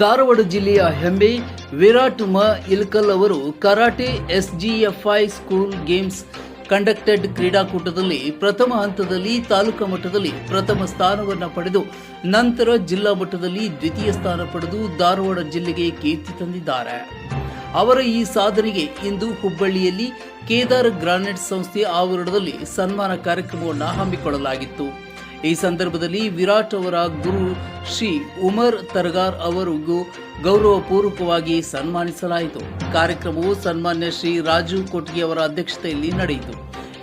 ಧಾರವಾಡ ಜಿಲ್ಲೆಯ ಹೆಮ್ಮೆ ವಿರಾಟ್ ಮ ಇಲ್ಕಲ್ ಅವರು karate SGFI school games conducted ಕ್ರೀಡಾಕೂಟದಲ್ಲಿ ಪ್ರಥಮ ಹಂತದಲ್ಲಿ ತಾಲೂಕು ಮಟ್ಟದಲ್ಲಿ ಪ್ರಥಮ ಸ್ಥಾನವನ್ನು ಪಡೆದು ನಂತರ ಜಿಲ್ಲಾ ಮಟ್ಟದಲ್ಲಿ ದ್ವಿತೀಯ ಸ್ಥಾನ ಪಡೆದು ಧಾರವಾಡ ಜಿಲ್ಲೆಗೆ ಕೀರ್ತಿ ತಂದಿದ್ದಾರೆ. ಅವರ ಈ ಸಾಧನೆಗೆ ಇಂದು ಹುಬ್ಬಳ್ಳಿಯಲ್ಲಿ ಕೇದಾರ್ ಗ್ರಾನೈಟ್ ಸಂಸ್ಥೆ ಆವರಣದಲ್ಲಿ ಸನ್ಮಾನ ಕಾರ್ಯಕ್ರಮವನ್ನು ಹಮ್ಮಿಕೊಳ್ಳಲಾಗಿತ್ತು. ಈ ಸಂದರ್ಭದಲ್ಲಿ ವಿರಾಟ್ ಅವರ ಗುರು ಶ್ರೀ ಉಮರ್ ತರ್ಗಾರ್ ಅವರಿಗೂ ಗೌರವಪೂರ್ವಕವಾಗಿ ಸನ್ಮಾನಿಸಲಾಯಿತು. ಕಾರ್ಯಕ್ರಮವು ಸನ್ಮಾನ್ಯ ಶ್ರೀ ರಾಜು ಕೊಟ್ಗಿ ಅವರ ಅಧ್ಯಕ್ಷತೆಯಲ್ಲಿ ನಡೆಯಿತು.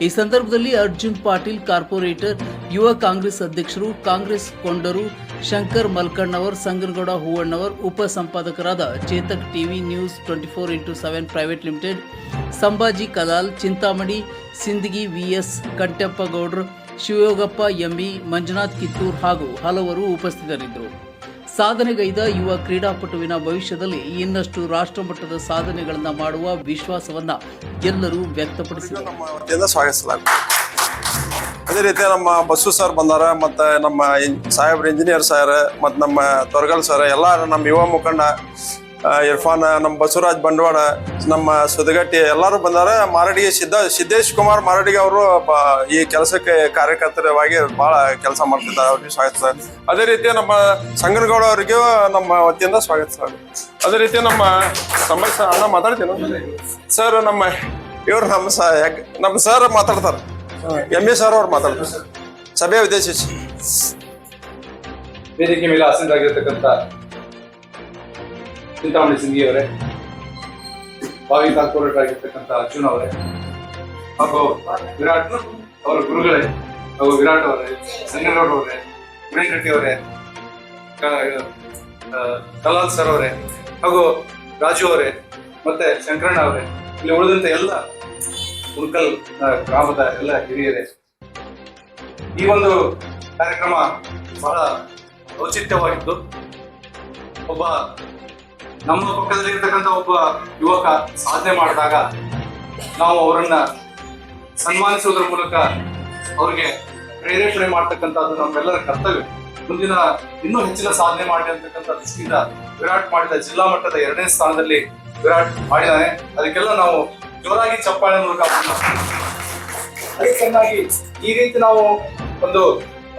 ಈ ಸಂದರ್ಭದಲ್ಲಿ ಅರ್ಜುನ್ ಪಾಟೀಲ್ ಕಾರ್ಪೊರೇಟರ್, ಯುವ ಕಾಂಗ್ರೆಸ್ ಅಧ್ಯಕ್ಷರು, ಕಾಂಗ್ರೆಸ್ ಕೊಂಡರು ಶಂಕರ್ ಮಲ್ಕಣ್ಣವರ್, ಸಂಗನಗೌಡ ಹೂವಣ್ಣವರ್, ಉಪ ಸಂಪಾದಕರಾದ Chetak TV news twenty four into seven private limited, Sambhaji Kalal, Chintamani, Sindagi VS Kanteppa ಗೌಡ್ರು ಶಿವಯೋಗಪ್ಪ, ಎಂಬಿ ಮಂಜುನಾಥ್ ಕಿತ್ತೂರ್ ಹಾಗೂ ಹಲವರು ಉಪಸ್ಥಿತರಿದ್ದರು. ಸಾಧನೆಗೈದ ಯುವ ಕ್ರೀಡಾಪಟುವಿನ ಭವಿಷ್ಯದಲ್ಲಿ ಇನ್ನಷ್ಟು ರಾಷ್ಟ್ರಮಟ್ಟದ ಸಾಧನೆಗಳನ್ನು ಮಾಡುವ ವಿಶ್ವಾಸವನ್ನ ಎಲ್ಲರೂ ವ್ಯಕ್ತಪಡಿಸಿದರು. ಅದೇ ರೀತಿ ನಮ್ಮ ಬಸ್ಸು ಸರ್ ಬಂದಾರ, ಮತ್ತು ನಮ್ಮ ಸಾಹೇಬ್ರ ಇಂಜಿನಿಯರ್ ಸರ್, ಮತ್ತು ನಮ್ಮ ತೊರಗಲ್ ಸರ್, ಎಲ್ಲರೂ ನಮ್ಮ ಯುವ ಮುಖಂಡ ಇರ್ಫಾನ್, ನಮ್ಮ ಬಸವರಾಜ್ ಬಂಡವಾಳ, ನಮ್ಮ ಸುದಗಟ್ಟಿ ಎಲ್ಲರೂ ಬಂದಾರ. ಮಾರಡಿಗೆ ಸಿದ್ದ ಸಿದ್ದೇಶ್ ಕುಮಾರ್ ಮಾರಡಿಗೆ ಅವರು ಈ ಕೆಲಸಕ್ಕೆ ಕಾರ್ಯಕರ್ತರವಾಗಿ ಬಹಳ ಕೆಲಸ ಮಾಡ್ತಿದ್ದಾರೆ. ಅವ್ರಿಗೆ ಸರ್. ಅದೇ ರೀತಿ ನಮ್ಮ ಸಂಗನಗೌಡ ಅವರಿಗೂ ನಮ್ಮ ವತಿಯಿಂದ ಸ್ವಾಗತ ಸರ್. ಅದೇ ರೀತಿ ನಮ್ಮ ಸಮಸ್ಯೆ ಅಣ್ಣ ಮಾತಾಡ್ತೀನಿ. ಸರ್, ನಮ್ಮ, ಇವ್ರು ನಮ್ಮ ಸ ನಮ್ಮ ಸರ್ ಮಾತಾಡ್ತಾರೆ. ಎಂ ಎ ಸರ್ ಅವ್ರು ಮಾತಾಡ್ತಾರೆ. ಸಭೆ ಉದ್ದೇಶಿಸಿ. ವೇದಿಕೆ ಮೇಲೆ ಆಸೀನರಾಗಿರ್ತಕ್ಕಂಥ ಚಿಂತಾಮಣಿ ಸಿಂಗಿಯವರೇ ಭಾವಿ ಕಾರ್ಪೊರೇಟರ್ ಆಗಿರ್ತಕ್ಕಂಥ ಅರ್ಜುನ್ ಅವರೇ, ಹಾಗೂ ವಿರಾಟ್ ಅವರ ಗುರುಗಳೇ, ಹಾಗೂ ವಿರಾಟ್ ಅವರೇ ಸಂಗನಗೌಡ ಅವರೇ ರೆಡ್ಡಿ ಅವರೇ ಕಲಾಲ್ ಸರ್ ಅವರೇ, ಹಾಗೂ ರಾಜು ಅವರೇ, ಮತ್ತೆ ಶಂಕರಣ್ಣ ಅವರೇ, ಇಲ್ಲಿ ಉಳಿದಂತೆ ಎಲ್ಲ ಉಳ್ಕಲ್ ಗ್ರಾಮದ ಎಲ್ಲ ಹಿರಿಯರೇ. ಈ ಒಂದು ಕಾರ್ಯಕ್ರಮ ಬಹಳ ಔಚಿತ್ಯವಾಗಿದ್ದು, ಒಬ್ಬ ನಮ್ಮ ಪಕ್ಕದಲ್ಲಿ ಇರ್ತಕ್ಕಂಥ ಒಬ್ಬ ಯುವಕ ಸಾಧನೆ ಮಾಡಿದಾಗ ನಾವು ಅವರನ್ನ ಸನ್ಮಾನಿಸುವುದರ ಮೂಲಕ ಅವ್ರಿಗೆ ಪ್ರೇರೇಪಣೆ ಮಾಡ್ತಕ್ಕಂಥದ್ದು ನಮ್ಮೆಲ್ಲರ ಕರ್ತವ್ಯ. ಮುಂದಿನ ಇನ್ನೂ ಹೆಚ್ಚಿನ ಸಾಧನೆ ಮಾಡಿ ಅಂತಕ್ಕಂಥ ದೃಷ್ಟಿಯಿಂದ ವಿರಾಟ್ ಮಾಡಿದ ಜಿಲ್ಲಾ ಮಟ್ಟದ ಎರಡನೇ ಸ್ಥಾನದಲ್ಲಿ ವಿರಾಟ್ ಮಾಡಿದ್ದಾನೆ ಅದಕ್ಕೆಲ್ಲ ನಾವು ಜೋರಾಗಿ ಚಪ್ಪಾಳೆ ಮೂಲಕ ಅದೇ ಚೆನ್ನಾಗಿ ಈ ರೀತಿ ನಾವು ಒಂದು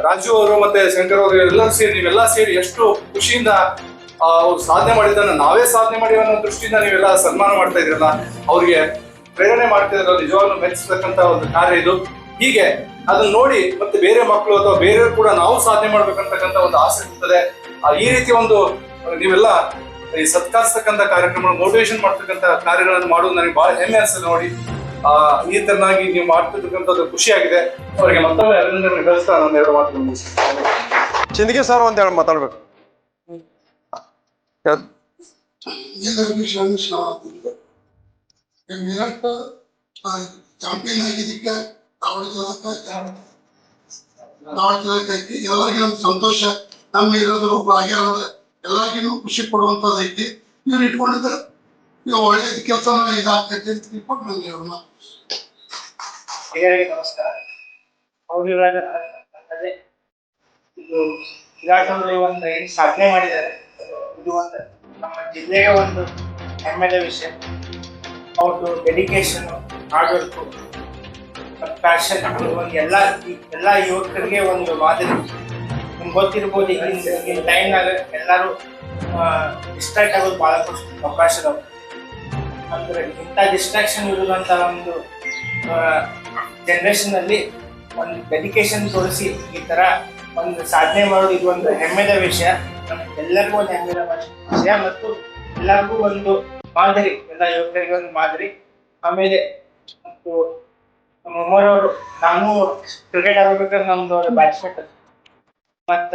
ರಾಜು ಅವರು ಮತ್ತೆ ಶಂಕರ್ ಅವರು ಎಲ್ಲರೂ ಸೇರಿ ನೀವೆಲ್ಲ ಸೇರಿ ಎಷ್ಟು ಖುಷಿಯಿಂದ ಅವ್ರು ಸಾಧನೆ ಮಾಡಿದ್ದನ್ನು ನಾವೇ ಸಾಧನೆ ಮಾಡಿ ಅನ್ನೋ ದೃಷ್ಟಿಯಿಂದ ನೀವೆಲ್ಲ ಸನ್ಮಾನ ಮಾಡ್ತಾ ಇದ್ರಲ್ಲ ಅವ್ರಿಗೆ ಪ್ರೇರಣೆ ಮಾಡ್ತಾ ಇದ್ರಲ್ಲ ನಿಜವಾಗ್ಲೂ ಮೆಚ್ಚಿಸ್ತಕ್ಕಂತ ಒಂದು ಕಾರ್ಯ ಇದು. ಹೀಗೆ ಅದನ್ನ ನೋಡಿ ಮತ್ತೆ ಬೇರೆ ಮಕ್ಕಳು ಅಥವಾ ಬೇರೆಯವರು ಕೂಡ ನಾವು ಸಾಧನೆ ಮಾಡ್ಬೇಕಂತಕ್ಕಂತ ಒಂದು ಆಸೆ ಇರ್ತದೆ. ಈ ರೀತಿ ಒಂದು, ನೀವೆಲ್ಲ ಈ ಸತ್ಕರಿಸ್ತಕ್ಕಂತ ಕಾರ್ಯಕ್ರಮ ಮೋಟಿವೇಶನ್ ಮಾಡ್ತಕ್ಕಂಥ ಕಾರ್ಯಗಳನ್ನು ಮಾಡೋದು ನನಗೆ ಬಹಳ ಹೆಮ್ಮೆ ಅನ್ಸುತ್ತೆ ನೋಡಿ. ಆ, ಈ ತರನಾಗಿ ನೀವು ಮಾಡ್ತಿರ್ತಕ್ಕಂಥದ್ದು ಖುಷಿಯಾಗಿದೆ. ಅವರಿಗೆ ಮತ್ತೊಮ್ಮೆ ಅಭಿನಂದನೆ ಕಳಿಸ್ತಾ ನಾನು ಎರಡು ಮಾತುಗಳು ಚಿಂದಿಗೆ ಸರ್ ಒಂದ್ ಹೇಳಿ ಮಾತಾಡ್ಬೇಕು. ಎಲ್ಲರಿಗೂ ಶ್ರಮಿಸಲಾಗುವುದು ವಿರಾಟ್ ಚಾಂಪಿಯನ್ ಆಗಿದ್ದಕ್ಕೆ ದಾವಣಗೆರೆ ಎಲ್ಲರಿಗೂ ನಮ್ಗೆ ಸಂತೋಷ ನಮ್ಮ ಇರೋದ್ರ ಒಬ್ಬ ಆಗಿರೋದು ಎಲ್ಲರಿಗೂ ಖುಷಿ ಪಡುವಂಥದ್ದು ಐತಿ ಇವ್ರು ಇಟ್ಕೊಂಡಿದ್ರೆ ಈಗ ಒಳ್ಳೆ ಕೆಲಸ ಇದಾಗ್ತೈತಿ ಅಂತ ತಿಳ್ಕೊಂಡು ನಂಗೆ ಅವ್ರನ್ನ ನಮಸ್ಕಾರ ಅವ್ರು ಇವಾಗ ಒಂದು ಸಾಧನೆ ಮಾಡಿದ್ದಾರೆ ಇದು ಒಂದು ನಮ್ಮ ಜಿಲ್ಲೆಯ ಒಂದು ಹೆಮ್ಮೆಯ ವಿಷಯ. ಅವ್ರದ್ದು ಡೆಡಿಕೇಶನ್ ವರ್ಕು ಪ್ಯಾಷನ್ ಒಂದು ಎಲ್ಲ ಎಲ್ಲ ಯುವಕರಿಗೆ ಒಂದು ಮಾದರಿ ನಿಮ್ಗೆ ಗೊತ್ತಿರ್ಬೋದು ಈಗಿನ ಈಗಿನ ಟೈಮ್ನಾಗ ಎಲ್ಲರೂ ಡಿಸ್ಟ್ರಾಕ್ಟ್ ಆಗೋದು ಭಾಳ ಅವಕಾಶ ಅಂದರೆ ಇಂಥ ಡಿಸ್ಟ್ರಾಕ್ಷನ್ ಇರುವಂಥ ಒಂದು ಜನ್ರೇಷನಲ್ಲಿ ಒಂದು ಡೆಡಿಕೇಶನ್ ತೋರಿಸಿ ಈ ಥರ ಒಂದು ಸಾಧನೆ ಮಾಡೋದು ಇದು ಒಂದು ಹೆಮ್ಮೆದ ವಿಷಯ. ಎಲ್ಲರಿಗೂ ಒಂದು ಹೆಮ್ಮೆದ ವಿಷಯ ಮತ್ತು ಎಲ್ಲರಿಗೂ ಒಂದು ಮಾದರಿ, ಎಲ್ಲ ಯುವಕರಿಗೆ ಒಂದು ಮಾದರಿ. ಆಮೇಲೆ ಮತ್ತು ನಮ್ಮ ನಾನು ಕ್ರಿಕೆಟ್ ಆಡ್ಬೇಕಾದ್ರೆ ನಮ್ದು ಬ್ಯಾಟ್ಸ್ಮೆನ್ ಮತ್ತ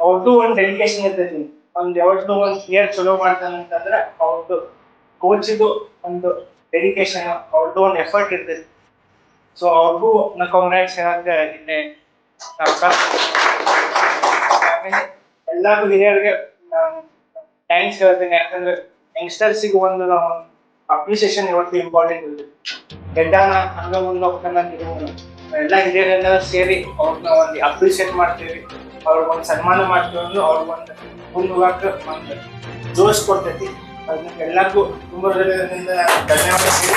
ಅವ್ರದ್ದು ಒಂದು ಡೆಡಿಕೇಶನ್ ಇರ್ತೈತಿ. ಒಂದು ಯಾವ್ದು ಒಂದು ಪ್ಲೇಯರ್ ಚಲೋ ಮಾಡ್ತಾನೆ ಅಂತಂದ್ರೆ ಅವ್ರದ್ದು ಕೋಚಿದು ಒಂದು ಡೆಡಿಕೇಶನ್ ಅವ್ರದ್ದು ಒಂದು ಎಫರ್ಟ್ ಇರ್ತೈತಿ. ಸೊ ಅವ್ರಿಗೂ ನಾ ಕಾಂಗ್ರೆಸ್ ಹೇಳಕ್ಕೆ ನಿನ್ನೆ ಎಲ್ಲಾರು ಹಿರಿಯರಿಗೆ ಥ್ಯಾಂಕ್ಸ್ ಹೇಳ್ತೀನಿ. ಯಾಕಂದ್ರೆ ಯಂಗ್ಸ್ಟರ್ಸಿಗೆ ಒಂದು ನಾವು ಅಪ್ರಿಸಿಯೇಷನ್ ಇವತ್ತು ಇಂಪಾರ್ಟೆಂಟ್ ಇದೆ ಗೆದ್ದಾನ ಹಂಗ ಮುಂದೆ ಹೋಗ್ತಾನ ಎಲ್ಲ ಹಿರಿಯರೆಲ್ಲ ಸೇರಿ ಅವ್ರನ್ನ ಒಂದು ಅಪ್ರಿಸಿಯೇಟ್ ಮಾಡ್ತೀವಿ. ಅವ್ರಿಗೆ ಒಂದು ಸನ್ಮಾನ ಮಾಡ್ತೀವಿ ಅಂದ್ರೆ ಅವ್ರಿಗೆ ಒಂದು ಜೋಶ್ ಕೊಡ್ತೈತಿ. ಅದನ್ನ ಎಲ್ಲರಿಗೂ ತುಂಬ ಹೃದಯದಿಂದ ಧನ್ಯವಾದ ಮತ್ತು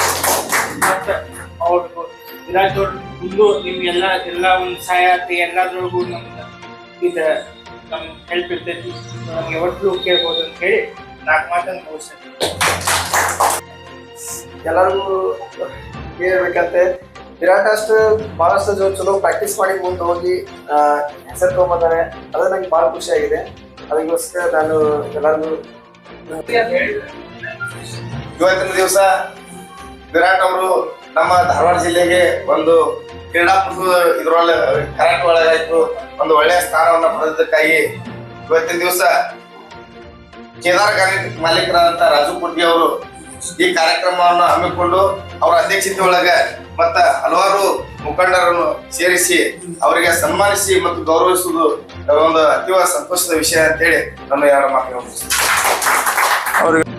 ಮತ್ತೆ ಅವ್ರು ವಿರಾಟ್ ಅವ್ರು ಮುಂದು ನಿಮ್ಗೆಲ್ಲ ಎಲ್ಲ ಒಂದು ಸಹಾಯ ಎಲ್ಲದ್ರೊಳಗೂ ನಮ್ಗೆ ಇದು ನಮ್ ಹೆಲ್ಪ್ ಇರ್ತೈತಿ. ನಮ್ಗೆ ಯಾವತ್ತೂ ಕೇಳ್ಬೋದು ಅಂತ ಹೇಳಿ ನಾಲ್ಕು ಮಾತನ್ನು ಮುಗಿಸ್ತೇನೆ. ಎಲ್ಲರಿಗೂ ಹೇಳ್ಬೇಕಂತೆ ವಿರಾಟ್ ಅಷ್ಟು ಬಹಳಷ್ಟು ಜೊ- ಚಲೋ ಪ್ರಾಕ್ಟೀಸ್ ಮಾಡಿ ಮುಂದೆ ಹೋಗಿ ಹೆಸರು ತೊಗೊಂಬಂದಾರೆ. ಅದು ನಂಗೆ ಬಹಳ ಖುಷಿ ಆಗಿದೆ. ಅದಕ್ಕೋಸ್ಕರ ನಾನು ಎಲ್ಲರಿಗೂ ಇವತ್ತಿನ ದಿವಸ ವಿರಾಟ್ ಅವರು ನಮ್ಮ ಧಾರವಾಡ ಜಿಲ್ಲೆಗೆ ಒಂದು ಕ್ರೀಡಾಪಟು ಇದ್ರೊಳಗೆ ಕರಾಟೆ ಒಳಗಾಯ್ತು ಒಂದು ಒಳ್ಳೆಯ ಸ್ಥಾನವನ್ನು ಪಡೆದಕ್ಕಾಗಿ ಇವತ್ತಿನ ದಿವಸ ಕೇದಾರ್ ಕಾರ್ಯಕ್ರಮ ಮಾಲೀಕರಾದಂತ ರಾಜು ಕುಡ್ಗಿ ಅವರು ಈ ಕಾರ್ಯಕ್ರಮವನ್ನು ಹಮ್ಮಿಕೊಂಡು ಅವರ ಅಧ್ಯಕ್ಷತೆ ಒಳಗ ಮತ್ತ ಹಲವಾರು ಮುಖಂಡರನ್ನು ಸೇರಿಸಿ ಅವರಿಗೆ ಸನ್ಮಾನಿಸಿ ಮತ್ತು ಗೌರವಿಸುವುದು ಒಂದು ಅತೀವ ಸಂತೋಷದ ವಿಷಯ ಅಂತೇಳಿ ನಮ್ಮ ಯಾರ ಅವ್ರಿಗೆ